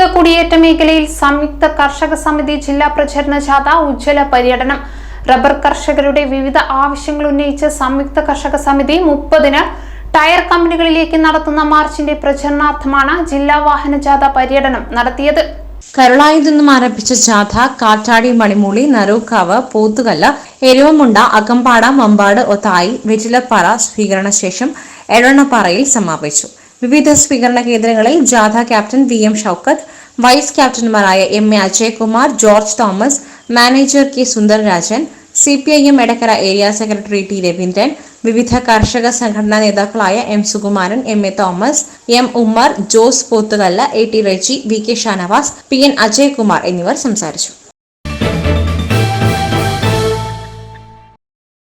കുടിയേറ്റ മേഖലയിൽ സംയുക്ത കർഷക സമിതി ജില്ലാ പ്രചരണ ജാഥ ഉജ്ജ്വല പര്യടനം. റബ്ബർ കർഷകരുടെ വിവിധ ആവശ്യങ്ങൾ ഉന്നയിച്ച് സംയുക്ത കർഷക സമിതി മുപ്പതിന് ടയർ കമ്പനികളിലേക്ക് നടത്തുന്ന മാർച്ചിന്റെ പ്രചരണാർത്ഥമാണ് ജില്ലാ വാഹന ജാഥ പര്യടനം നടത്തിയത്. കരുളായിൽ നിന്നും ആരംഭിച്ച ജാഥ കാറ്റാടി മണിമൂളി നരൂക്കാവ് പോത്തുകല്ല് എരുവമുണ്ട അകമ്പാട മമ്പാട് ഒത്തായി വെറ്റിലപ്പാറ സ്വീകരണ ശേഷം എഴണപ്പാറയിൽ സമാപിച്ചു. വിവിധ സ്വീകരണ കേന്ദ്രങ്ങളിൽ ജാഥ captain V M Shoukath vice ക്യാപ്റ്റന്മാരായ M A Ajaykumar George Thomas manager K Sundararajan C P I M Edakkara area secretary T Raveendran വിവിധ കർഷക സംഘടനാ നേതാക്കളായ M Sukumaran M A Thomas M Ummer Jose Pothukallu A T Reji V K Shanavas P N Ajaykumar എന്നിവർ സംസാരിച്ചു.